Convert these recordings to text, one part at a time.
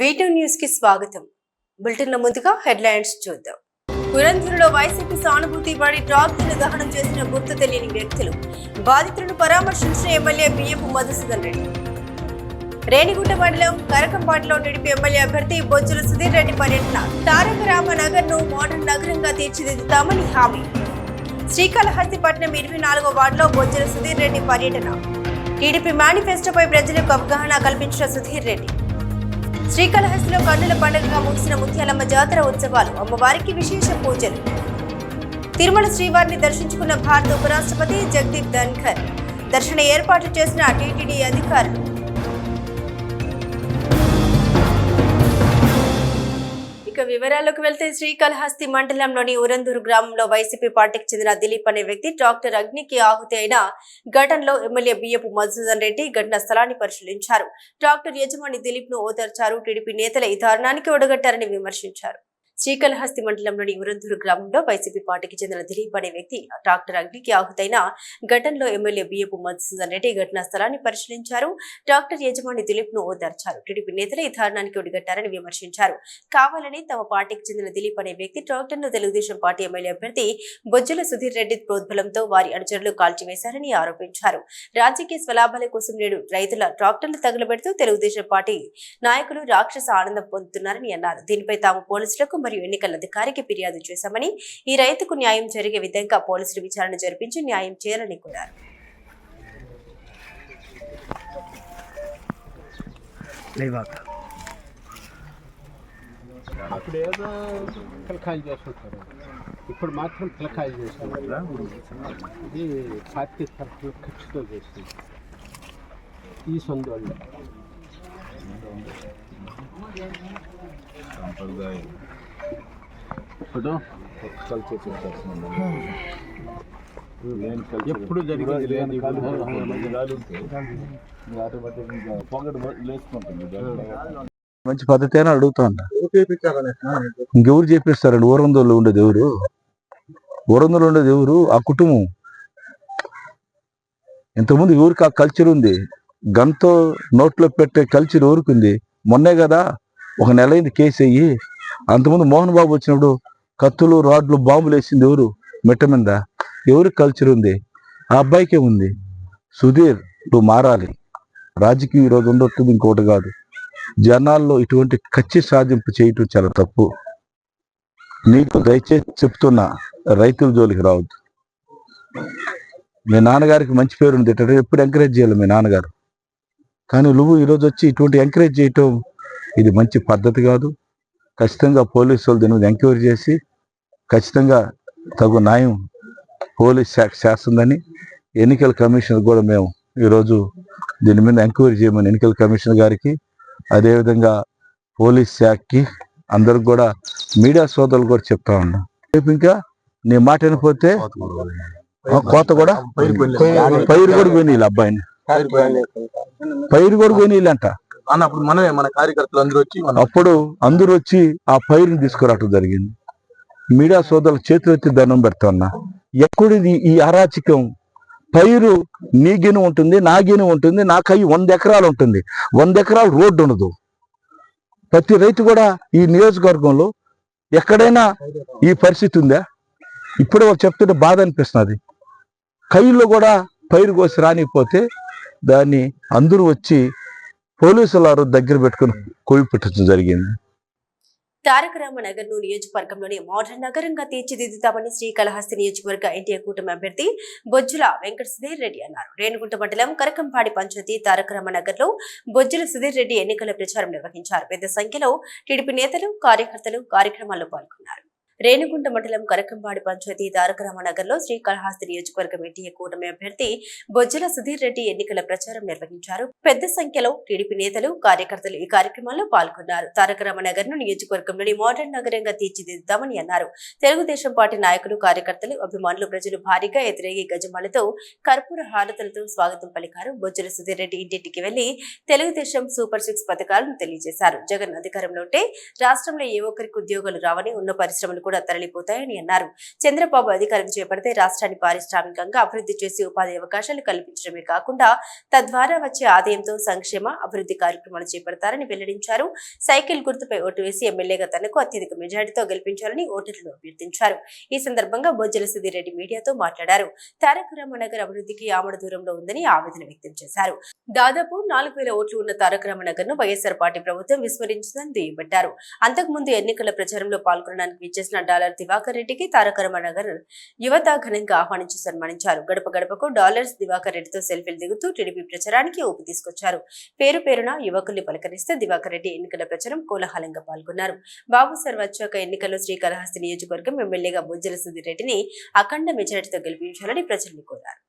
వీటూ న్యూస్కి స్వాగతం. బులెటిన్లో ముందుగా హెడ్లైన్స్ చూద్దాం. పురంధులలో వైసీపీ సానుభూతి పడి ట్రాక్టర్ను దహనం చేసిన గుర్తు తెలియని వ్యక్తులు. బాధితులను పరామర్శించిన ఎమ్మెల్యే బియ్యపు మధుసూదన్ రెడ్డి. రేణిగుంట మండలం కరకంపాటిలో టీడీపీ ఎమ్మెల్యే అభ్యర్థి బొజ్జుల సుధీర్ రెడ్డి పర్యటన. తారక రామనగర్ను మోడర్న్ నగరంగా తీర్చిదిద్దుతామని హామీ. శ్రీకాళహస్తిపట్నం ఇరవై నాలుగో వార్డులో బొజ్జుల సుధీర్ రెడ్డి పర్యటన. టీడీపీ మేనిఫెస్టోపై ప్రజలకు అవగాహన కల్పించిన సుధీర్ రెడ్డి. శ్రీకాళహస్తిలో కన్నుల పండుగగా ముగిసిన ముత్యాలమ్మ జాతర ఉత్సవాలు అమ్మవారికి విశేష పూజలు. తిరుమల శ్రీవారిని దర్శించుకున్న భారత ఉపరాష్ట్రపతి జగదీప్ ధన్ఖర్ దర్శన ఏర్పాట్లు చేసిన టీటీడీ అధికారులు. ఇక వివరాల్లోకి వెళ్తే శ్రీకాళహస్తి మండలంలోని ఉరందూరు గ్రామంలో వైసీపీ పార్టీకి చెందిన దిలీప్ అనే వ్యక్తి డాక్టర్ అగ్నికి ఆహుతి అయిన ఘటనలో ఎమ్మెల్యే బియ్యపు మధుసూదన్ రెడ్డి ఘటన స్థలాన్ని పరిశీలించారు. డాక్టర్ యజమాని దిలీప్ను ఓదార్చారు. టీడీపీ నేతల ఈ దారుణానికి ఒడగట్టారని విమర్శించారు. శ్రీకాళహస్తి మండలంలోని ఉరందూరు గ్రామంలో వైసీపీ పార్టీకి చెందిన దిలీప్ అనే వ్యక్తి ట్రాక్టర్ అగ్నికి ఆహుతైన ఘటనలో ఎమ్మెల్యే బియ్యపు మధుసూదన్ రెడ్డి ఘటనా స్థలాన్ని పరిశీలించారు. డాక్టర్ యజమాని దిలీప్ను ఓదార్చారు. టీడీపీ నేతలు ఈ దారుణానికి ఒడిగట్టారని విమర్శించారు. కావాలని తమ పార్టీకి చెందిన దిలీప్ అనే వ్యక్తి ట్రాక్టర్ను తెలుగుదేశం పార్టీ ఎమ్మెల్యే అభ్యర్థి బొజ్జుల సుధీర్ రెడ్డి ప్రోద్బలంతో వారి అనుచరులు కాల్చివేశారని ఆరోపించారు. రాజకీయ స్వలాభాల కోసం నేడు రైతుల ట్రాక్టర్లు తగులబెడుతూ తెలుగుదేశం పార్టీ నాయకులు రాక్షస ఆనందం పొందుతున్నారని అన్నారు. దీనిపై తాము పోలీసులకు మరియు ఎన్నికల అధికారికి ఫిర్యాదు చేశామని ఈ రైతుకు న్యాయం జరిగే విధంగా పోలీసులు విచారణ జరిపించి న్యాయం చేయాలని కోరారు లేవాక అప్పుడు ఏదో పిలకాయలు చేసుకుంటారు ఇప్పుడు మాత్రం పిలకాయలు చేశారు ఇది పార్టీ తరఫున ఖర్చుతో చేసింది ఈ సొందోళ్ళు సాంప్రదాయం. కల్చర్ ఎప్పుడు లేదు మంచి పద్ధతి అని అడుగుతా ఇంకెవరు చేపిస్తారండి ఊరందోళ్ళు ఉండేది ఎవరు ఊరందోళ్ళు ఉండేది ఎవరు ఆ కుటుంబం. ఇంతకుముందు ఎవరికి ఆ కల్చర్ ఉంది? గంతో నోట్లో పెట్టే కల్చర్ ఎవరికి ఉంది? మొన్నే కదా ఒక నెల అయింది కేసు అయ్యి. అంతకుముందు మోహన్ బాబు వచ్చినప్పుడు కత్తులు రాడ్లు బాంబులు వేసింది ఎవరు? మెట్ట మీద. ఎవరి కల్చర్ ఉంది? ఆ అబ్బాయికే ఉంది. సుధీర్ నువ్వు మారాలి. రాజకీయం ఈరోజు ఉండొస్తుంది ఇంకోటి కాదు. జనాల్లో ఇటువంటి కచ్చి సాధింపు చేయటం చాలా తప్పు. నీకు దయచేసి చెప్తున్నా రైతుల జోలికి రావద్దు. మీ నాన్నగారికి మంచి పేరు ఉంది ఎప్పుడు ఎంకరేజ్ చేయాలి మీ నాన్నగారు. కానీ నువ్వు ఈరోజు వచ్చి ఇటువంటి ఎంకరేజ్ చేయటం ఇది మంచి పద్ధతి కాదు. ఖచ్చితంగా పోలీసు వాళ్ళు దీని మీద ఎంక్వైరీ చేసి ఖచ్చితంగా తగు న్యాయం పోలీస్ శాఖ చేస్తుందని ఎన్నికల కమిషన్ కూడా మేము ఈరోజు దీని మీద ఎంక్వైరీ చేయమని ఎన్నికల కమిషనర్ గారికి అదేవిధంగా పోలీస్ శాఖకి అందరికి కూడా మీడియా సోదరులు కూడా చెప్తా ఉన్నా. రేపు ఇంకా నీ మాట వినకపోతే ఆ, కోత కూడా పైరు కూడా పోయినాయి అబ్బాయిని. పైరు కూడా పోయినాయి అంట అన్నప్పుడు మనమే మన కార్యకర్తలు అందరూ వచ్చి అప్పుడు అందరూ వచ్చి ఆ పైరుని తీసుకురావటం జరిగింది. మీడియా సోదరుల చేతులు ఎత్తి దండం పెడతా ఎక్కడిది ఈ అరాచకం? పైరు నీ గిని ఉంటుంది నా గిని ఉంటుంది నా అయ్యి వంద ఎకరాలు ఉంటుంది. వంద ఎకరాలు రోడ్డు ఉండదు. ప్రతి రైతు కూడా ఈ నియోజకవర్గంలో ఎక్కడైనా ఈ పరిస్థితి ఉందా? ఇప్పుడే వాళ్ళు చెప్తుంటే బాధ అనిపిస్తున్నది. కైల్లో కూడా పైరు కోసి రానిపోతే దాన్ని అందరూ వచ్చి పోలీసుల దగ్గర పెట్టుకుని కోవి పెట్టడం జరిగింది. తారక రామనగర్ను నియోజకవర్గంలోని మోడర్న్ నగరంగా తీర్చిదిద్దుతామని శ్రీకాళహస్తి నియోజకవర్గ ఎన్టీఆర్ కూటమి అభ్యర్థి బొజ్జుల వెంకట సుధీర్ రెడ్డి అన్నారు. రేణుగుంట మండలం కరకంపాడి పంచాయతీ తారక రామనగర్లో బొజ్జుల సుధీర్ రెడ్డి ఎన్నికల ప్రచారం నిర్వహించారు. పెద్ద సంఖ్యలో టీడీపీ నేతలు కార్యకర్తలు కార్యక్రమాల్లో పాల్గొన్నారు. రేణుగుంట మండలం కరకంపాడి పంచాయతీ తారక నగర్లో లో శ్రీకాళహస్తి నియోజకవర్గం ఎన్టీఏ కూటమి అభ్యర్థి బొజ్జల సుధీర్ రెడ్డి ఎన్నికల ప్రచారం నిర్వహించారు. పెద్ద సంఖ్యలో టీడీపీ నేతలు కార్యకర్తలు ఈ కార్యక్రమంలో పాల్గొన్నారు. తారక రామనగర్ను నియోజకవర్గంలోని మోడర్న్ నగరంగా తీర్చిదిద్దామని అన్నారు. తెలుగుదేశం పార్టీ నాయకులు కార్యకర్తలు అభిమానులు ప్రజలు భారీగా ఎదురయ్యే గజమాలతో కర్పూర హారతులతో స్వాగతం పలికారు బొజ్జల సుధీర్ రెడ్డి ఇంటింటికి వెళ్ళి తెలుగుదేశం సూపర్ సిక్స్ పథకాలను తెలియజేశారు. జగన్ అధికారంలో ఉంటే రాష్ట్రంలో ఏ ఒక్కరికి ఉద్యోగాలు రావని ఉన్న పరిశ్రమలు కూడా తరలిపోతాయని అన్నారు. చంద్రబాబు అధికారం చేపడితే రాష్ట్రాన్ని పారిశ్రామికంగా అభివృద్ధి చేసి ఉపాధి అవకాశాలు కల్పించడమే కాకుండా తద్వారా వచ్చే ఆదాయంతో సంక్షేమ అభివృద్ధి కార్యక్రమాలు చేపడతారని వెల్లడించారు. సైకిల్ గుర్తుపై ఓటు వేసి ఎమ్మెల్యేగా తనకు అత్యధిక మెజార్టీతో గెలిపించాలని ఓటర్లు అభ్యర్థించారు. ఈ సందర్భంగా బొజ్జల సుధీరెడ్డి మీడియాతో మాట్లాడారు. తారక రామనగర్ అభివృద్ధికి ఆమడ దూరంలో ఉందని ఆవేదన వ్యక్తం చేశారు. దాదాపు నాలుగు వేల ఓట్లు ఉన్న తారక రామనగర్ను వైఎస్ఆర్ పార్టీ ప్రభుత్వం విస్మరించిందని దుయ్యబట్టారు. అంతకుముందు ఎన్నికల ప్రచారంలో పాల్గొనడానికి విచ్చేసిన డాలర్ దివాకర్ రెడ్డికి తారక యువత ఘనంగా ఆహ్వానించి సన్మానించారు. గడప గడపకు డాలర్స్ దివాకర్ రెడ్డితో సెల్ఫీలు దిగుతూ టీడీపీ ప్రచారానికి ఊపు తీసుకొచ్చారు. పేరు పేరున యువకుల్ని పలకరిస్తే దివాకర్ రెడ్డి ఎన్నికల ప్రచారం కోలాహలంగా పాల్గొన్నారు. బాబు సార్ వచ్చాక ఎన్నికల్లో శ్రీకాళహస్తి నియోజకవర్గం ఎమ్మెల్యేగా బుజ్జల సుధీర్ రెడ్డిని అఖండ మెజారిటీతో గెలిపించాలని ప్రజల్ని కోరారు.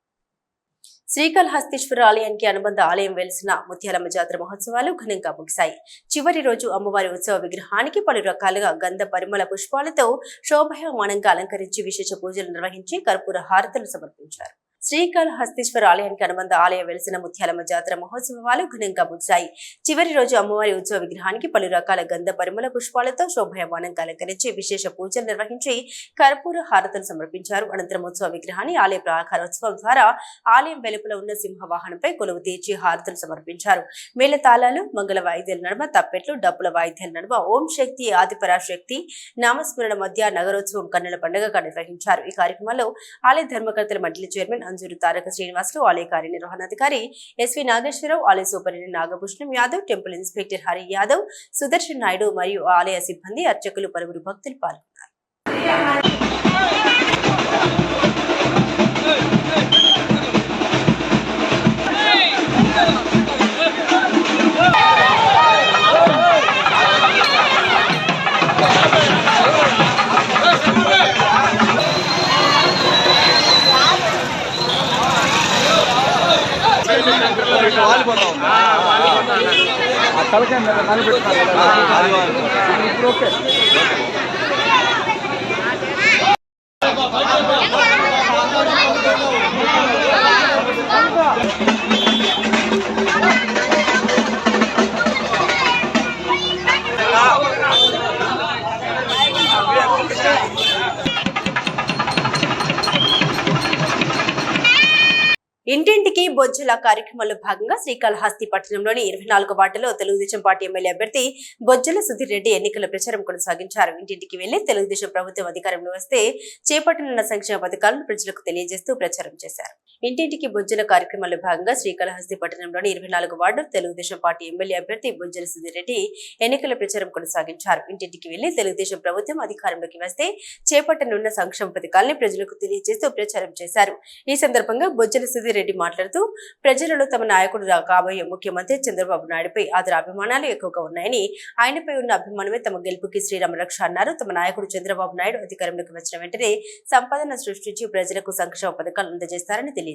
శ్రీకాళహస్తీశ్వర ఆలయానికి అనుబంధ ఆలయం వెలిసిన ముత్యాలమ్మ జాతర మహోత్సవాలు ఘనంగా ముగిశాయి. చివరి రోజు అమ్మవారి ఉత్సవ విగ్రహానికి పలు రకాలుగా గంధ పరిమళ పుష్పాలతో శోభాయమానంగా అలంకరించి విశేష పూజలు నిర్వహించి కర్పూర హారతలు సమర్పించారు. శ్రీకాళహస్తీశ్వర ఆలయానికి అనుబంధ ఆలయం వెలిసిన ముత్యాలమ్మ జాతర మహోత్సవాలు ఘనంగా ముగిశాయి. చివరి రోజు అమ్మవారి ఉత్సవ విగ్రహానికి పలు రకాల గంధ పరిమళ పుష్పాలతో శోభాయమానంగా అలంకరించి విశేష పూజలు నిర్వహించి కర్పూర హారతను సమర్పించారు. అనంతరం ఉత్సవ విగ్రహాన్ని ఆలయ ప్రాకారోత్సవం ద్వారా ఆలయం వెలుపల ఉన్న సింహ వాహనంపై కొలువు తీర్చి హారతను సమర్పించారు. మేళ తాళాలు మంగళ వాయిద్యాల నడుమ తప్పెట్లు డప్పుల వాయిద్యాల నడుమ ఓం శక్తి ఆదిపరాశక్తి నామస్మరణ మధ్య నగరోత్సవం కన్నుల పండుగగా నిర్వహించారు. ఈ కార్యక్రమంలో ఆలయ ధర్మకర్తల మండలి చైర్మన్ అంజూరు తారక శ్రీనివాసులు ఆలయ కార్యనిర్వహణాధికారి ఎస్వి నాగేశ్వరరావు ఆలయ superintendent Nagabhushanam Yadav temple inspector Hari Yadav Sudarshan Naidu మరియు ఆలయ సిబ్బంది అర్చకులు పలువురు భక్తులు పాల్గొన్నారు. ఇంటింటికి బొజ్జల కార్యక్రమంలో భాగంగా శ్రీకాళహస్తి పట్టణంలోని ఇరవై నాలుగు వార్డులో తెలుగుదేశం పార్టీ ఎమ్మెల్యే అభ్యర్థి బొజ్జల సుధీర్ రెడ్డి ఎన్నికల ప్రచారం కొనసాగించారు. ఇంటింటికి వెళ్ళి తెలుగుదేశం ప్రభుత్వం అధికారంలో వస్తే చేపట్టనున్న సంక్షేమ పథకాలను ప్రజలకు తెలియజేస్తూ ప్రచారం చేశారు. ఇంటింటికి బొజ్జల కార్యక్రమంలో భాగంగా శ్రీకాళహస్తి పట్టణంలోని ఇరవై నాలుగు వార్డు తెలుగుదేశం పార్టీ ఎమ్మెల్యే అభ్యర్థి బొజ్జల సుధీరెడ్డి ఎన్నికల ప్రచారం కొనసాగించారు. ఇంటింటికి వెళ్ళి తెలుగుదేశం ప్రభుత్వం అధికారంలోకి వస్తే చేపట్టనున్న సంక్షేమ పథకాలని ప్రజలకు తెలియజేస్తూ ప్రచారం చేశారు. ఈ సందర్భంగా బొజ్జల సుధీరెడ్డి మాట్లాడుతూ ప్రజలలో తమ నాయకుడు రా- కాబోయే ముఖ్యమంత్రి చంద్రబాబు నాయుడుపై అతని అభిమానాలు ఎక్కువగా ఉన్నాయని ఆయనపై ఉన్న అభిమానమే తమ గెలుపుకి శ్రీరామ రక్ష అన్నారు. తమ నాయకుడు చంద్రబాబు నాయుడు అధికారంలోకి వచ్చిన వెంటనే సంపాదన సృష్టించి ప్రజలకు సంక్షేమ పథకాలు అందజేస్తారని తెలియజేశారు.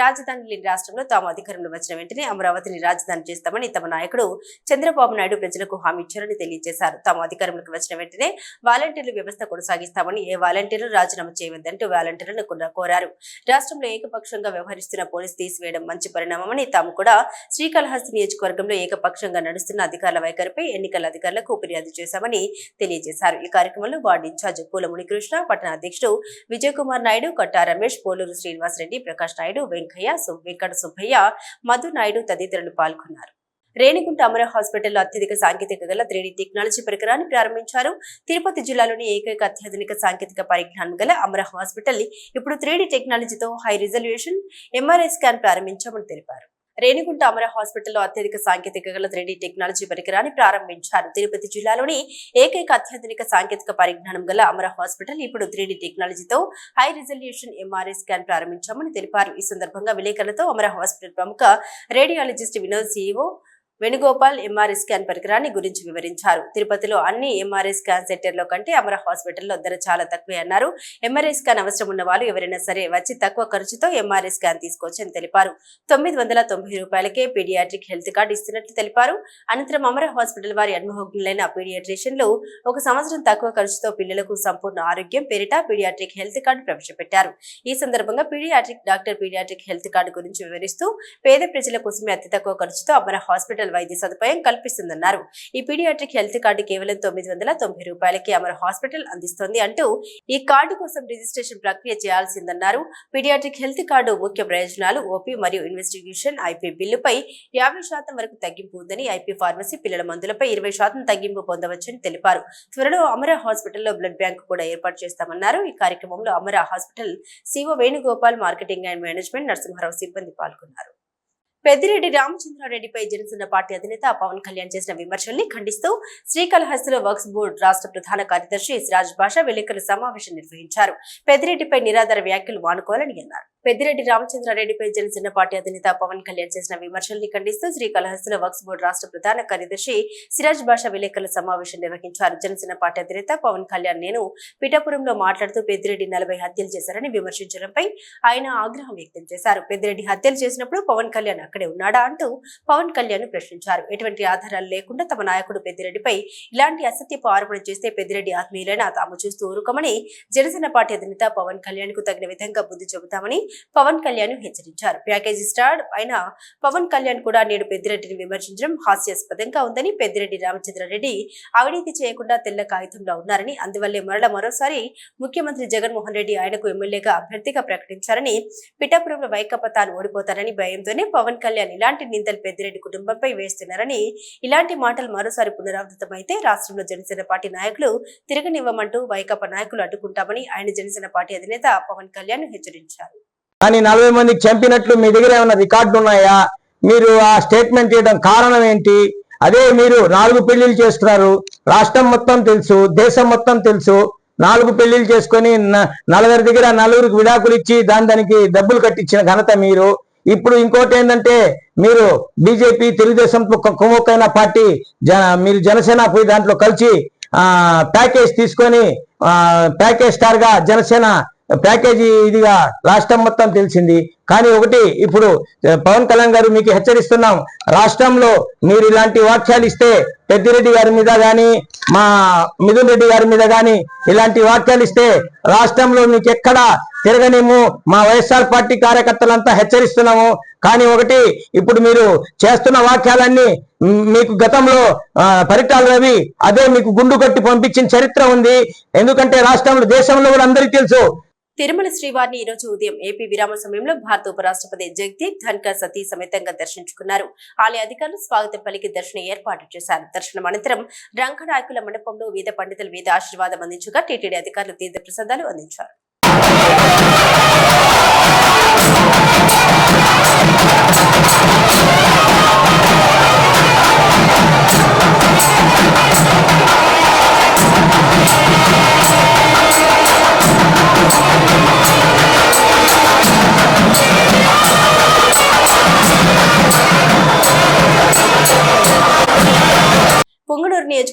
రాజధాని లేని రాష్ట్రంలో తాము అధికారంలో వచ్చిన వెంటనే అమరావతిని రాజధాని చేస్తామని తమ నాయకుడు చంద్రబాబు నాయుడు ప్రజలకు హామీ ఇచ్చారని తెలియజేశారు. తాము అధికారంలోకి వచ్చిన వెంటనే వాలంటీర్ల వ్యవస్థ కొనసాగిస్తామని ఏ వాలంటీర్లు రాజీనామా చేయవద్దంటూ వాలంటీర్లను కోరారు. రాష్ట్రంలో ఏకపక్షంగా వ్యవహరిస్తున్న పోలీసు తీసివేయడం మంచి పరిణామమని తాము కూడా శ్రీకాళహస్తి నియోజకవర్గంలో ఏకపక్షంగా నడుస్తున్న అధికారుల వైఖరిపై ఎన్నికల అధికారులకు ఫిర్యాదు చేశామని తెలియజేశారు. ఈ కార్యక్రమంలో వార్డు ఇన్ఛార్జ్ పూల మునికృష్ణ పట్టణ అధ్యక్షుడు విజయ్ కుమార్ నాయుడు కట్టా రమేష్ పోలూరు శ్రీనివాస్ రెడ్డి ప్రకాష్ నాయుడు వెంకయ్య వెంకట సుబ్బయ్య మధు నాయుడు తదితరులు పాల్గొన్నారు. రేణిగుంట అమర హాస్పిటల్లో అత్యధిక సాంకేతిక గల త్రీడీ టెక్నాలజీ పరికరాన్ని ప్రారంభించారు. తిరుపతి జిల్లాలోని ఏకైక అత్యాధునిక సాంకేతిక పరిజ్ఞానం గల అమర హాస్పిటల్ ఇప్పుడు త్రీడీ టెక్నాలజీతో హై రిజల్యూషన్ ఎంఆర్ఐ స్కాన్ ప్రారంభించామని తెలిపారు. రేణిగుంట అమర హాస్పిటల్లో అత్యధిక సాంకేతిక గల త్రీడీ టెక్నాలజీ పరికరాన్ని ప్రారంభించారు. తిరుపతి జిల్లాలోని ఏకైక అత్యాధునిక సాంకేతిక పరిజ్ఞానం గల అమర హాస్పిటల్ ఇప్పుడు త్రీడీ టెక్నాలజీతో హై రిజల్యూషన్ ఎంఆర్ఐ స్కాన్ ప్రారంభించామని తెలిపారు. ఈ సందర్భంగా విలేకరులతో అమర హాస్పిటల్ ప్రముఖ radiologist Vinod CEO Venugopal MRI scan పరికరాన్ని గురించి వివరించారు. తిరుపతిలో అన్ని ఎంఆర్ఐ స్కాన్ సెంటర్లో కంటే అమర హాస్పిటల్లో ధర చాలా తక్కువే అన్నారు. ఎంఆర్ఐ స్కాన్ అవసరం ఉన్న వాళ్ళు ఎవరైనా సరే వచ్చి తక్కువ ఖర్చుతో ఎంఆర్ఐ స్కాన్ తీసుకోవచ్చని తెలిపారు. తొమ్మిది వందల తొంభై రూపాయలకే పీడియాట్రిక్ హెల్త్ కార్డు ఇస్తున్నట్లు తెలిపారు. అనంతరం అమర హాస్పిటల్ వారి అనుభవజ్ఞులైన పీడియాట్రిషియన్లు ఒక సంవత్సరం తక్కువ ఖర్చుతో పిల్లలకు సంపూర్ణ ఆరోగ్యం పేరిట పీడియాట్రిక్ హెల్త్ కార్డు ప్రవేశపెట్టారు. ఈ సందర్భంగా paediatric doctor paediatric health card గురించి వివరిస్తూ పేద ప్రజల కోసమే అతి తక్కువ ఖర్చుతో అమర హాస్పిటల్ హాస్పిటల్ వైద్య సదుపాయం కల్పిస్తుందన్నారు. ఈ పీడియాట్రిక్ హెల్త్ కార్డు కేవలం తొమ్మిది వందల తొంభై రూపాయలకి అమర హాస్పిటల్ అందిస్తోంది అంటూ ఈ కార్డు కోసం రిజిస్ట్రేషన్ ప్రక్రియ చేయాల్సిందన్నారు. పీడియాట్రిక్ హెల్త్ కార్డు ముఖ్య ప్రయోజనాలు ఓపీ మరియు ఇన్వెస్టిగేషన్ ఐపీ బిల్లుపై యాభై శాతం వరకు తగ్గింపు ఉందని ఐపీ ఫార్మసీ పిల్లల మందులపై ఇరవై శాతం తగ్గింపు పొందవచ్చని తెలిపారు. త్వరలో అమర హాస్పిటల్లో బ్లడ్ బ్యాంక్ కూడా ఏర్పాటు చేస్తామన్నారు. ఈ కార్యక్రమంలో Amara hospital C O Venugopal marketing and management Narasimha Rao సిబ్బంది పాల్గొన్నారు. పెద్దిరెడ్డి రామచంద్రారెడ్డిపై జనసేన పార్టీ అధినేత పవన్ కళ్యాణ్ చేసిన విమర్శల్ని ఖండిస్తూ శ్రీకాళహస్తిలో వర్క్స్ బోర్డు రాష్ట్ర ప్రధాన కార్యదర్శి సిరాజ్ బాషా విలేకరుల సమావేశం నిర్వహించారు. పెద్దిరెడ్డిపై నిరాధార వ్యాఖ్యలు వానుకోవాలని అన్నారు. పెద్దిరెడ్డి రామచంద్రారెడ్డిపై జనసేన పార్టీ అధినేత పవన్ కళ్యాణ్ చేసిన విమర్శల్ని ఖండిస్తూ శ్రీకాళహస్తిలో వర్క్స్ బోర్డు రాష్ట్ర ప్రధాన కార్యదర్శి సిరాజ్ బాషా విలేకరుల సమావేశం నిర్వహించారు. జనసేన పార్టీ అధినేత పవన్ కళ్యాణ్ నేను పిఠాపురంలో మాట్లాడుతూ పెద్దిరెడ్డి నలభై హత్యలు చేశారని విమర్శించడంపై ఆయన ఆగ్రహం వ్యక్తం చేశారు. పెద్దిరెడ్డి హత్యలు చేసినప్పుడు పవన్ కళ్యాణ్ అక్కడే ఉన్నాడా అంటూ పవన్ కళ్యాణ్ ప్రశ్నించారు. ఎటువంటి ఆధారాలు లేకుండా తమ నాయకుడు పెద్దిరెడ్డిపై ఇలాంటి అసత్యపు ఆరోపణ చేస్తే పెద్దిరెడ్డి ఆత్మీయులైన తాము చూస్తూ ఊరుకోమని జనసేన పార్టీ అధినేత పవన్ కళ్యాణ్కు తగిన విధంగా బుద్ధి చెబుతామని పవన్ కళ్యాణ్ హెచ్చరించారు. ప్యాకేజీ స్టార్ అయిన పవన్ కళ్యాణ్ కూడా నేడు పెద్దిరెడ్డిని విమర్శించడం హాస్యాస్పదంగా ఉందని పెద్దిరెడ్డి రామచంద్రారెడ్డి అవినీతి చేయకుండా తెల్ల కాగితంలో ఉన్నారని అందువల్లే మరల మరోసారి ముఖ్యమంత్రి జగన్మోహన్ రెడ్డి ఆయనకు ఎమ్మెల్యేగా అభ్యర్థిగా ప్రకటించారని పిఠాపురంలో వైకాపా తాను ఓడిపోతారని భయంతోనే పవన్ కళ్యాణ్ ఇలాంటి నిందలు పెద్దిరెడ్డి కుటుంబంపై వేస్తున్నారని ఇలాంటి మాటలు మరోసారి పునరావృతమైతే రాష్ట్రంలో జనసేన పార్టీ నాయకులు తిరగనివ్వమంటూ వైకాపా నాయకులు అడ్డుకుంటామని ఆయన జనసేన పార్టీ అధినేత పవన్ కళ్యాణ్ హెచ్చరించారు. కానీ నలభై మందికి చంపినట్లు మీ దగ్గర ఏమైనా రికార్డులు ఉన్నాయా? మీరు ఆ స్టేట్మెంట్ చేయడం కారణం ఏంటి? అదే మీరు నాలుగు పెళ్ళిళ్ళు చేస్తున్నారు. రాష్ట్రం మొత్తం తెలుసు దేశం మొత్తం తెలుసు. నాలుగు పెళ్ళిళ్ళు చేసుకొని నలుగురి దగ్గర నలుగురికి విడాకులు ఇచ్చి దాని దానికి డబ్బులు కట్టించిన ఘనత మీరు. ఇప్పుడు ఇంకోటి ఏంటంటే మీరు బీజేపీ తెలుగుదేశం కు- కుమ్మక్కైన పార్టీ జ మీరు జనసేన పోయి దాంట్లో కలిసి ఆ ప్యాకేజ్ తీసుకొని ఆ ప్యాకేజ్ స్టార్గా జనసేన ప్యాకేజీ ఇదిగా రాష్ట్రం మొత్తం తెలిసింది. కానీ ఒకటి ఇప్పుడు పవన్ కళ్యాణ్ గారు మీకు హెచ్చరిస్తున్నాం రాష్ట్రంలో మీరు ఇలాంటి వాక్యాలు ఇస్తే పెద్దిరెడ్డి గారి మీద కానీ మా మిథున్ రెడ్డి గారి మీద కానీ ఇలాంటి వాక్యాలు ఇస్తే రాష్ట్రంలో మీకు ఎక్కడ తిరగనేము మా వైఎస్ఆర్ పార్టీ కార్యకర్తలంతా హెచ్చరిస్తున్నాము. కానీ ఒకటి ఇప్పుడు మీరు చేస్తున్న వాక్యాలన్నీ మీకు గతంలో ఆ, పరిటాల రవి అదే మీకు గుండు కట్టి పంపించిన చరిత్ర ఉంది. ఎందుకంటే రాష్ట్రంలో దేశంలో కూడా అందరికీ తెలుసు. తిరుమల శ్రీవారిని ఈరోజు ఉదయం ఏపీ విరామ సమయంలో భారత ఉపరాష్ట్రపతి జగదీప్ ధన్కర్ సతీ సమేతంగా దర్శించుకున్నారు. ఆలయ అధికారులు స్వాగతం పలికి దర్శన ఏర్పాటు చేశారు. దర్శనం అనంతరం రంగనాయకుల మండపంలో వేద పండితులు వేద ఆశీర్వాదం అందించగా టీటీడీ అధికారులు తీర్థ ప్రసాదాలు అందించారు.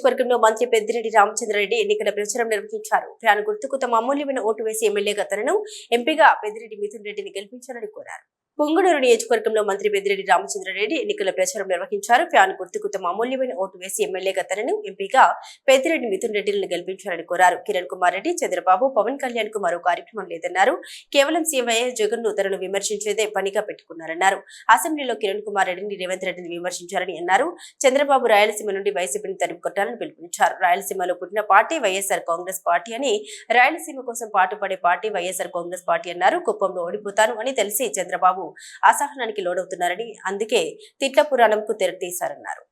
నియోజకవర్గంలో మంత్రి పెద్దిరెడ్డి రామచంద్రారెడ్డి ఎన్నికల ప్రచారం నిర్వహించారు. ఫ్యాన్ గుర్తుకు తమ అమూల్యమైన ఓటు వేసి ఎమ్మెల్యేగా తనను ఎంపీగా పెద్దిరెడ్డి మిథున్ రెడ్డిని గెలిపించాలని కోరారు. పొంగనూరు నియోజకవర్గంలో మంత్రి పెద్దిరెడ్డి రామచంద్రారెడ్డి ఎన్నికల ప్రచారం నిర్వహించారు. ఫ్యాన్ గుర్తుకు తమ అమూల్యమైన ఓటు వేసి ఎమ్మెల్యేగా తనను ఎంపీగా పెద్దిరెడ్డి మిథున్ రెడ్డిని గెలిపించాలని కోరారు. కిరణ్ కుమార్ రెడ్డి చంద్రబాబు పవన్ కళ్యాణ్కు మరో కార్యక్రమం లేదన్నారు. కేవలం సీఎం వైఎస్ జగన్ను తనను విమర్శించేదే పనిగా పెట్టుకున్నారన్నారు. అసెంబ్లీలో కిరణ్ కుమార్ రెడ్డిని రేవంత్ రెడ్డిని విమర్శించారని అన్నారు. చంద్రబాబు రాయలసీమ నుండి వైసీపీని తరిమి కొట్టాలని పిలుపునిచ్చారు. రాయలసీమలో పుట్టిన పార్టీ వైఎస్ఆర్ కాంగ్రెస్ పార్టీ అని రాయలసీమ కోసం పాటుపడే పార్టీ వైఎస్ఆర్ కాంగ్రెస్ పార్టీ అన్నారు. కుప్పంలో ఓడిపోతాను అని తెలిసి చంద్రబాబు అసహనానికి లోనవుతున్నారని అందుకే తిట్ల పురాణంకు తెరతీశారన్నారు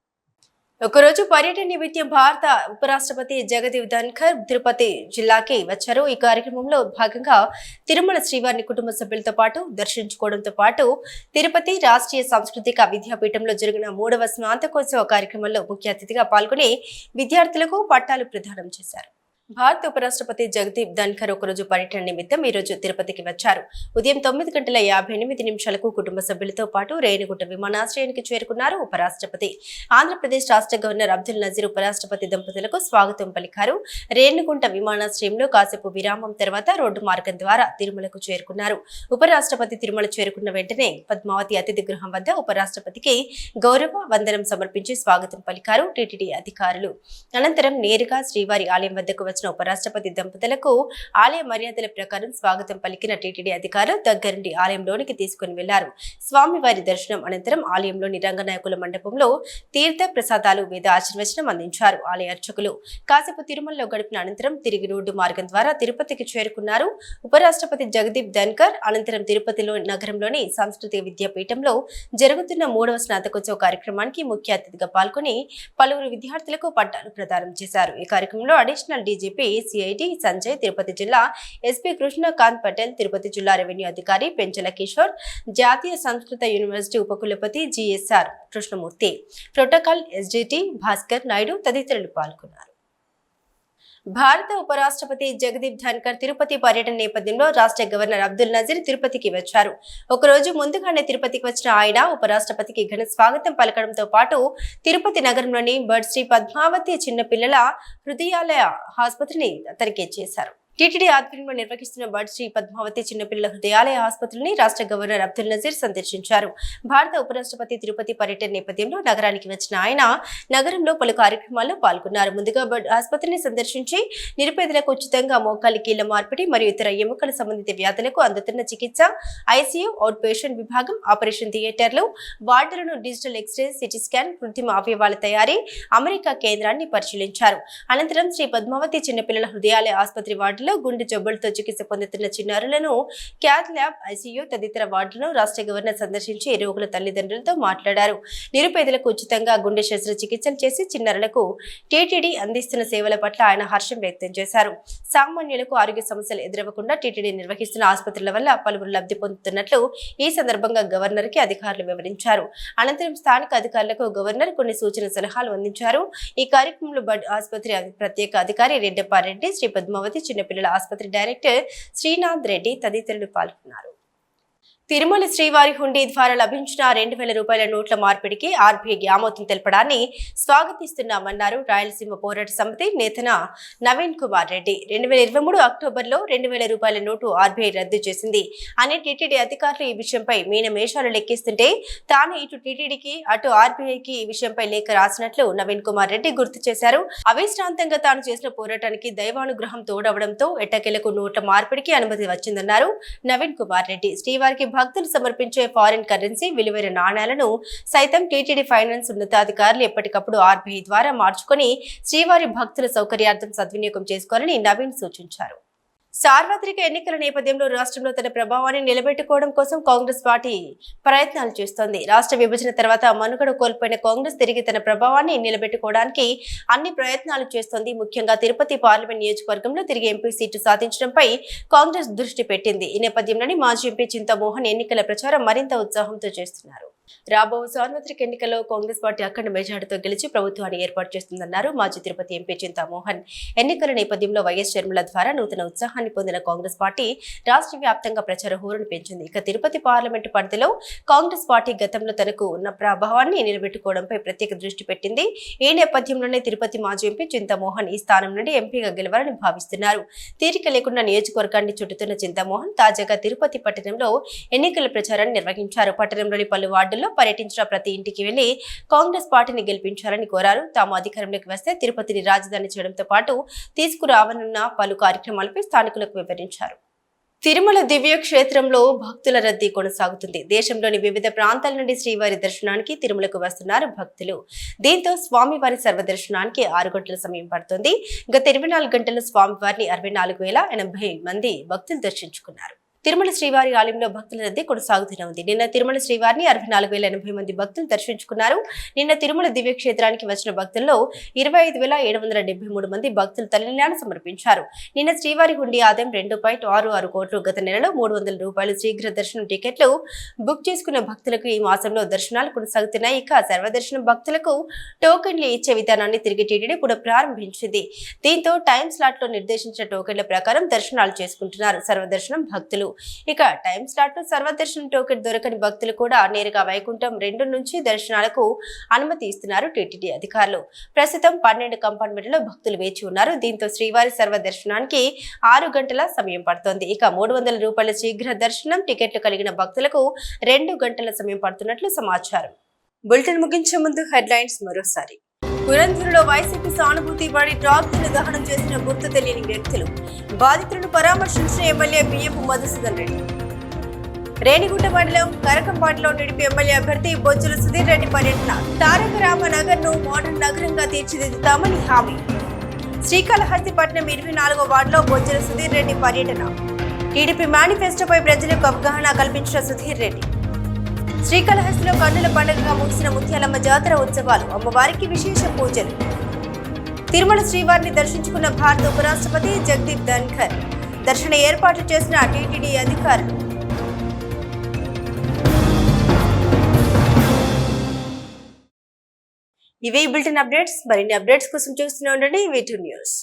ఒకరోజు పర్యటన నిమిత్తం భారత ఉపరాష్ట్రపతి జగదీప్ ధన్కర్ తిరుపతి జిల్లాకి వచ్చారు. ఈ కార్యక్రమంలో భాగంగా తిరుమల శ్రీవారిని కుటుంబ సభ్యులతో పాటు దర్శించుకోవడంతో పాటు తిరుపతి రాష్ట్రీయ సాంస్కృతిక విద్యాపీఠంలో జరిగిన మూడవ స్నాతకోత్సవ కార్యక్రమంలో ముఖ్య అతిథిగా పాల్గొని విద్యార్థులకు పట్టాలు ప్రదానం చేశారు. భారత ఉపరాష్ట్రపతి జగదీప్ ధన్ఖర్ ఒకరోజు పర్యటన నిమిత్తం ఈ రోజు తిరుపతికి వచ్చారు. ఉదయం తొమ్మిది గంటల యాభై ఎనిమిది నిమిషాలకు కుటుంబ సభ్యులతో పాటు రేణిగుంట విమానాశ్రయానికి చేరుకున్నారు ఉపరాష్ట్రపతి. ఆంధ్రప్రదేశ్ రాష్ట్ర గవర్నర్ అబ్దుల్ నజీర్ ఉపరాష్ట్రపతి దంపతులకు స్వాగతం పలికారు. రేణిగుంట విమానాశ్రయంలో కాసేపు విరామం తర్వాత రోడ్డు మార్గం ద్వారా తిరుమలకు చేరుకున్నారు. ఉపరాష్ట్రపతి తిరుమల చేరుకున్న వెంటనే పద్మావతి అతిథి గృహం వద్ద ఉపరాష్ట్రపతికి గౌరవ వందనం సమర్పించి స్వాగతం పలికారు టీటీడీ అధికారులు. అనంతరం నేరుగా శ్రీవారి ఆలయం వద్దకు వచ్చి వచ్చిన ఉపరాష్ట్రపతి దంపతులకు ఆలయ మర్యాదల ప్రకారం స్వాగతం పలికిన టీటీడీ అధికారులు దగ్గరుండి ఆలయంలోనికి తీసుకుని వెళ్ళారు. స్వామివారి దర్శనం అనంతరం ఆలయంలోని రంగనాయకుల మండపంలో తీర్థ ప్రసాదాలు వేద ఆశీర్వచనం అందించారు ఆలయ అర్చకులు. కాసేపు తిరుమలలో గడిపిన అనంతరం తిరిగి రోడ్డు మార్గం ద్వారా తిరుపతికి చేరుకున్నారు ఉపరాష్ట్రపతి జగదీప్ ధన్కర్. అనంతరం తిరుపతిలో నగరంలోని సాంస్కృతిక విద్యాపీఠంలో జరుగుతున్న మూడవ స్నాతకోత్సవ కార్యక్రమానికి ముఖ్య అతిథిగా పాల్గొని పలువురు విద్యార్థులకు పట్టాలు ప్రదానం చేశారు. ఈ కార్యక్రమంలో additional DG DGP CID Sanjay Tirupati జిల్లా ఎస్పీ కృష్ణకాంత్ పటేల్ తిరుపతి జిల్లా రెవెన్యూ అధికారి పెంచల కిషోర్ జాతీయ సంస్కృత యూనివర్సిటీ ఉపకులపతి GSR Krishnamurthy. Protocol SGT Bhaskar Naidu తదితరులు పాల్గొన్నారు. భారత ఉపరాష్ట్రపతి జగదీప్ ధన్కర్ తిరుపతి పర్యటన నేపథ్యంలో రాష్ట్ర గవర్నర్ అబ్దుల్ నజీర్ తిరుపతికి వచ్చారు. ఒకరోజు ముందుగానే తిరుపతికి వచ్చిన ఆయన ఉపరాష్ట్రపతికి ఘన స్వాగతం పలకడంతో పాటు తిరుపతి నగరంలోని బర్డ్ శ్రీ పద్మావతి చిన్నపిల్లల హృదయాలయ ఆసుపత్రిని తనిఖీ చేశారు. టీటీడీ ఆధ్వర్యంలో నిర్వహిస్తున్న బర్డ్ శ్రీ పద్మావతి చిన్నపిల్లల హృదయాలయ ఆసుపత్రిని రాష్ట్ర గవర్నర్ అబ్దుల్ నజీర్ సందర్శించారు. భారత ఉపరాష్ట్రపతి తిరుపతి పర్యటన నేపథ్యంలో నగరానికి వచ్చిన ఆయన నగరంలో పలు కార్యక్రమాల్లో పాల్గొన్నారు. ముందుగా బర్డ్ ఆసుపత్రిని సందర్శించి నిరుపేదలకు ఉచితంగా మోకాలి కీళ్ళ మార్పిడి మరియు ఇతర ఎముకల సంబంధిత వ్యాధులకు అందుతున్న చికిత్స ఐసీయూ అవుట్ పేషెంట్ విభాగం ఆపరేషన్ థియేటర్లు వార్డులను digital x ray CT scan కృత్రిమ అవయవాల తయారీ అమెరికా కేంద్రాన్ని పరిశీలించారు. అనంతరం శ్రీ పద్మావతి చిన్నపిల్లల హృదయాలయ ఆసుపత్రి వార్డులో గుండె జబ్బులతో చికిత్స పొందుతున్న చిన్నారులను క్యాత్ ల్యాబ్ ఐసీయూ తదితర వార్డులను రాష్ట్ర గవర్నర్ సందర్శించి రోగుల తల్లిదండ్రులతో మాట్లాడారు. నిరుపేదలకు ఉచితంగా గుండె శస్త్రచికిత్సలు చేసి చిన్నారులకు టీటీడీ అందిస్తున్న సేవల పట్ల ఆయన హర్షం వ్యక్తం చేశారు. సామాన్యులకు ఆరోగ్య సమస్యలు ఎదురవ్వకుండా టీటీడీ నిర్వహిస్తున్న ఆసుపత్రుల వల్ల పలువురు లబ్ధి పొందుతున్నట్లు ఈ సందర్భంగా గవర్నర్కి అధికారులు వివరించారు. అనంతరం స్థానిక అధికారులకు గవర్నర్ కొన్ని సూచన సలహాలు అందించారు. ఈ కార్యక్రమంలో బడ్ ఆసుపత్రి ప్రత్యేక అధికారి రెడ్డప్పారెడ్డి శ్రీ పద్మావతి చిన్నపిల్లలు ఆసుపత్రి డైరెక్టర్ శ్రీనాథ్ రెడ్డి తదితరులు పాల్గొన్నారు. తిరుమల శ్రీవారి హుండీ ద్వారా లభించిన రెండు వేల రూపాయల నోట్ల మార్పిడికి ఆర్బీఐకి ఆమోదం తెలపడాన్ని స్వాగతిస్తున్నామన్నారు రాయలసీమ పోరాట సమితి నేతన నవీన్ కుమార్ రెడ్డి. రెండు వేల ఇరవై మూడు అక్టోబర్లో రెండు వేల రూపాయల నోటు ఆర్బీఐ రద్దు చేసింది. అని టీటీడీ అధికారులు ఈ విషయంపై మీనమేషాలు లెక్కిస్తుంటే తాను ఇటు టీటీడీకి అటు ఆర్బీఐకి ఈ విషయంపై లేఖ రాసినట్లు నవీన్ కుమార్ రెడ్డి గుర్తు చేశారు. అవిశ్రాంతంగా తాను చేసిన పోరాటానికి దైవానుగ్రహం తోడవడంతో ఎట్టకేలకు నోట్ల మార్పిడికి అనుమతి వచ్చిందన్నారు నవీన్ కుమార్ రెడ్డి. శ్రీవారికి భక్తులు సమర్పించే ఫారిన్ కరెన్సీ విలువైన నాణేలను సైతం టీటీడీ ఫైనాన్స్ ఉన్నతాధికారులు ఎప్పటికప్పుడు ఆర్బీఐ ద్వారా మార్చుకొని శ్రీవారి భక్తుల సౌకర్యార్థం సద్వినియోగం చేసుకోవాలని నవీన్ సూచించారు. సార్వత్రిక ఎన్నికల నేపథ్యంలో రాష్ట్రంలో తన ప్రభావాన్ని నిలబెట్టుకోవడం కోసం కాంగ్రెస్ పార్టీ ప్రయత్నాలు చేస్తోంది. రాష్ట్ర విభజన తర్వాత మనుగడ కోల్పోయిన కాంగ్రెస్ తిరిగి తన ప్రభావాన్ని నిలబెట్టుకోవడానికి అన్ని ప్రయత్నాలు చేస్తోంది. ముఖ్యంగా తిరుపతి పార్లమెంట్ నియోజకవర్గంలో తిరిగి ఎంపీ సీటు సాధించడంపై కాంగ్రెస్ దృష్టి పెట్టింది. ఈ నేపథ్యంలోని మాజీ ఎంపీ చింతమోహన్ ఎన్నికల ప్రచారం మరింత ఉత్సాహంతో చేస్తున్నారు. రాబో సార్వత్రిక ఎన్నికల్లో కాంగ్రెస్ పార్టీ అఖండ మెజార్టీతో గెలిచి ప్రభుత్వాన్ని ఏర్పాటు చేస్తుందన్నారు మాజీ తిరుపతి ఎంపీ చింతామోహన్. ఎన్నికల నేపథ్యంలో వైఎస్ షర్మిల ద్వారా నూతన ఉత్సాహాన్ని పొందిన కాంగ్రెస్ పార్టీ రాష్ట్ర వ్యాప్తంగా ప్రచార హోరును పెంచింది. ఇక తిరుపతి పార్లమెంటు పరిధిలో కాంగ్రెస్ పార్టీ గతంలో తనకు ఉన్న ప్రభావాన్ని నిలబెట్టుకోవడంపై ప్రత్యేక దృష్టి పెట్టింది. ఈ నేపథ్యంలోనే తిరుపతి మాజీ ఎంపీ చింతామోహన్ ఈ స్థానం నుండి ఎంపీగా గెలవాలని భావిస్తున్నారు. తీరిక లేకుండా నియోజకవర్గాన్ని చుట్టుతున్న చింతామోహన్ తాజాగా తిరుపతి పట్టణంలో ఎన్నికల ప్రచారాన్ని నిర్వహించారు. పట్టణంలోని పలు వార్డుల్లో పర్యటించిన ప్రతి ఇంటికి వెళ్ళి కాంగ్రెస్ పార్టీని గెలిపించాలని కోరారు. తాము అధికారంలోకి వస్తే తిరుపతిని రాజధాని చేయడంతో పాటు తీసుకురావనున్న పలు కార్యక్రమాలపై స్థానికులకు వివరించారు. తిరుమల దివ్య క్షేత్రంలో భక్తుల రద్దీ కొనసాగుతుంది. దేశంలోని వివిధ ప్రాంతాల నుండి శ్రీవారి దర్శనానికి తిరుమలకు వస్తున్నారు భక్తులు. దీంతో స్వామివారి సర్వదర్శనానికి ఆరు గంటల సమయం పడుతుంది. గత ఇరవై నాలుగు గంటల్లో స్వామివారిని అరవై నాలుగు వేల ఎనభై మంది భక్తులు దర్శించుకున్నారు. తిరుమల శ్రీవారి ఆలయంలో భక్తుల రద్దీ కొనసాగుతూనే ఉంది. నిన్న తిరుమల శ్రీవారిని అరవై నాలుగు వేల ఎనభై మంది భక్తులు దర్శించుకున్నారు. నిన్న తిరుమల దివ్య క్షేత్రానికి వచ్చిన భక్తుల్లో ఇరవై ఐదు వేల ఏడు వందల డెబ్బై మూడు మంది భక్తులు తల్లినాన్ని సమర్పించారు. నిన్న శ్రీవారి హుండీ ఆదాయం రెండు పాయింట్ ఆరు ఆరు కోట్లు. గత నెలలో మూడు వందల రూపాయలు శీఘ్ర దర్శనం టికెట్లు బుక్ చేసుకున్న భక్తులకు ఈ మాసంలో దర్శనాలు కొనసాగుతున్నాయి. ఇక సర్వదర్శనం భక్తులకు టోకెన్లు ఇచ్చే విధానాన్ని తిరిగి టీటీడీ కూడా ప్రారంభించింది. దీంతో టైం స్లాట్లో నిర్దేశించిన టోకెన్ల ప్రకారం దర్శనాలు చేసుకుంటున్నారు సర్వదర్శనం భక్తులు. ఇక టైం స్లాట్లో సర్వదర్శనం టోకెట్ దొరకని భక్తులు కూడా నేరుగా వైకుంఠం రెండు నుంచి దర్శనాలకు అనుమతి ఇస్తున్నారు టీటీడీ అధికారులు. ప్రస్తుతం పన్నెండు కంపార్ట్మెంట్లో భక్తులు వేచి ఉన్నారు. దీంతో శ్రీవారి సర్వదర్శనానికి ఆరు గంటల సమయం పడుతోంది. ఇక మూడు వందల రూపాయల శీఘ్ర దర్శనం టికెట్లు కలిగిన భక్తులకు రెండు గంటల సమయం పడుతున్నట్లు సమాచారం. బులెటిన్ ముగించే ముందు హెడ్లైన్స్ మరోసారి. పురంధులలో వైసీపీ సానుభూతి పడి ట్రాక్టర్ను దహనం చేసిన గుర్తు తెలియని వ్యక్తులు. బాధితులను పరామర్శించిన ఎమ్మెల్యే బియ్యపు మధుసూదన్ రెడ్డి. రేణిగుంట మండలం కరకంపాటిలో టీడీపీ ఎమ్మెల్యే అభ్యర్థి బొజ్జుల సుధీర్ రెడ్డి పర్యటన. తారక రామనగర్ను మోడర్న్ నగరంగా తీర్చిదిద్దుతామని హామీ. శ్రీకాళహస్తిపట్నం ఇరవై నాలుగో వార్డులో బొచ్చుల సుధీర్ రెడ్డి పర్యటన. టీడీపీ మేనిఫెస్టోపై ప్రజలకు అవగాహన కల్పించిన సుధీర్ రెడ్డి. శ్రీకాళహస్తిలో కన్నుల పండుగగా ముగిసిన ముత్యాలమ్మ జాతర ఉత్సవాలు అమ్మవారికి విశేష పూజలు. తిరుమల శ్రీవారిని దర్శించుకున్న భారత ఉపరాష్ట్రపతి జగదీప్ ధన్ఖర్ దర్శన ఏర్పాట్లు చేసిన టీటీడీ అధికారులు. ఇవే బులెటిన్ అప్డేట్స్. మరిన్ని అప్డేట్స్ కోసం చూస్తూనే ఉండండి. వీటూ న్యూస్